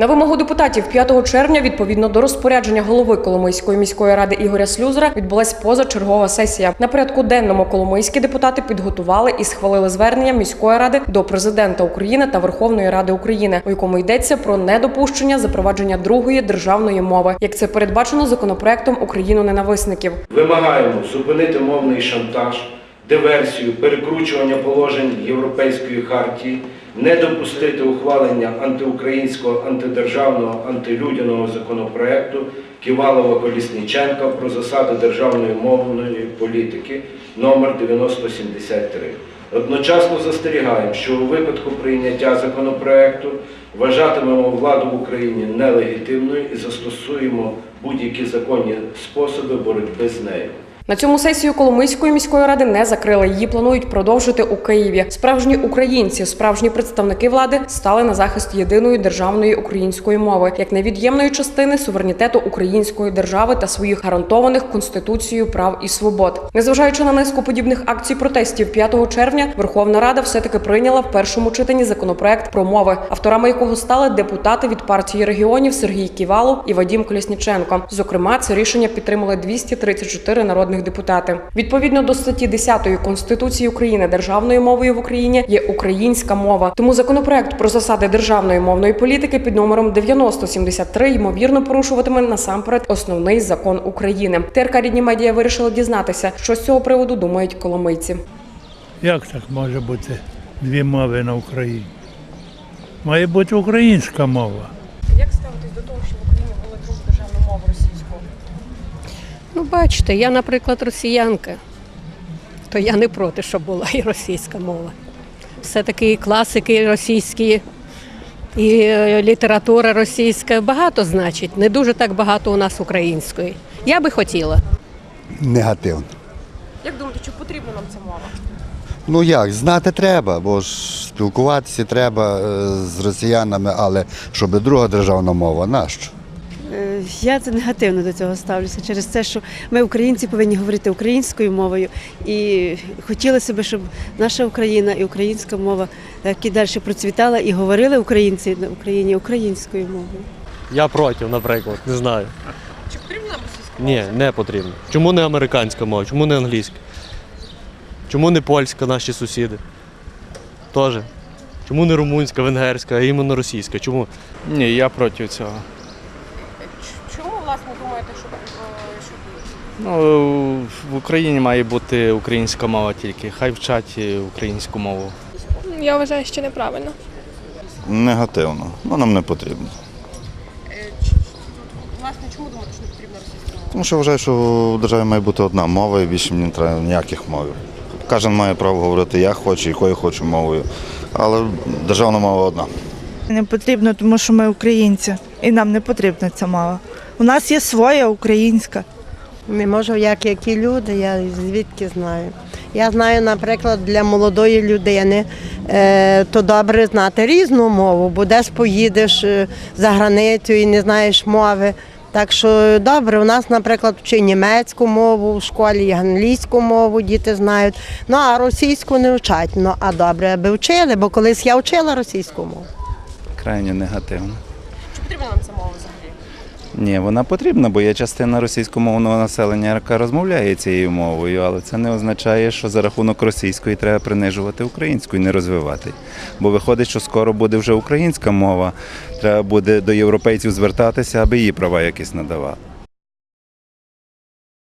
На вимогу депутатів 5 червня, відповідно до розпорядження голови Коломийської міської ради Ігоря Слюзера, відбулась позачергова сесія. На порядку денному коломийські депутати підготували і схвалили звернення міської ради до президента України та Верховної Ради України, у якому йдеться про недопущення запровадження другої державної мови, як це передбачено законопроектом Україну ненависників. Вимагаємо зупинити мовний шантаж, диверсію, перекручування положень Європейської хартії, не допустити ухвалення антиукраїнського, антидержавного, антилюдяного законопроекту Ківалова Колісніченка про засади державної мовної політики номер 9073. Одночасно застерігаємо, що у випадку прийняття законопроекту вважатимемо владу в Україні нелегітимною і застосуємо будь-які законні способи боротьби з нею. На цьому сесію Коломийської міської ради не закрили. Її планують продовжити у Києві. Справжні українці, справжні представники влади стали на захист єдиної державної української мови як невід'ємної частини суверенітету української держави та своїх гарантованих конституцією прав і свобод. Незважаючи на низку подібних акцій протестів, 5 червня Верховна Рада все-таки прийняла в першому читанні законопроект про мови, авторами якого стали депутати від партії регіонів Сергій Ківалов і Вадім Колісніченко. Зокрема, це рішення підтримали 234 народних депутати. Відповідно до статті 10 Конституції України державною мовою в Україні є українська мова. Тому законопроект про засади державної мовної політики під номером 9073 ймовірно порушуватиме насамперед основний закон України. ТРК рідні медіа вирішили дізнатися, що з цього приводу думають коломийці. Як так може бути дві мови на Україні? Має бути українська мова. Як ставитись до того, що в Україні була другу державну мову російську? Ну, бачите, я, наприклад, росіянка, то я не проти, щоб була і російська мова. Все-таки і класики російські, і е, література російська багато значить. Не дуже так багато у нас української. Я би хотіла. Негативно. Як думаєте, чи потрібна нам ця мова? Ну як, знати треба, бо ж спілкуватися треба е, з росіянами, але щоб друга державна мова, нащо? Е, Я це негативно до цього ставлюся через те, що ми, українці, повинні говорити українською мовою. І хотілося б, щоб наша Україна і українська мова так і далі процвітала і говорили українці на Україні українською мовою. Я проти, наприклад, не знаю. Чи потрібна російська Ні, не потрібно. Чому не американська мова? Чому не англійська? Чому не польська, наші сусіди? Тоже. Чому не румунська, венгерська, а іменно російська? Чому? Ні, я проти цього. Чому думаєте, що, що Ну, в Україні має бути українська мова тільки. Хай вчать українську мову. Я вважаю, що неправильно. Негативно. Ну, нам не потрібно. власне чому думаєте, що не потрібна російська мова? Тому що вважаю, що в державі має бути одна мова і більше мені не треба ніяких мов. Кожен має право говорити, як хоче, якою хоче мовою. Але державна мова одна. Не потрібно, тому що ми українці, і нам не потрібна ця мова. У нас є своя українська. Не можу, як які люди, я звідки знаю. Я знаю, наприклад, для молодої людини е, то добре знати різну мову, бо десь поїдеш е, за границю і не знаєш мови. Так що добре, у нас, наприклад, вчить німецьку мову в школі, і англійську мову діти знають. Ну а російську не вчать. Ну а добре, аби вчили, бо колись я вчила російську мову. Крайне негативно. Чи потрібна нам ця мова взагалі? Ні, вона потрібна, бо є частина російськомовного населення, яка розмовляє цією мовою, але це не означає, що за рахунок російської треба принижувати українську і не розвивати. Бо виходить, що скоро буде вже українська мова, треба буде до європейців звертатися, аби її права якісь надавали.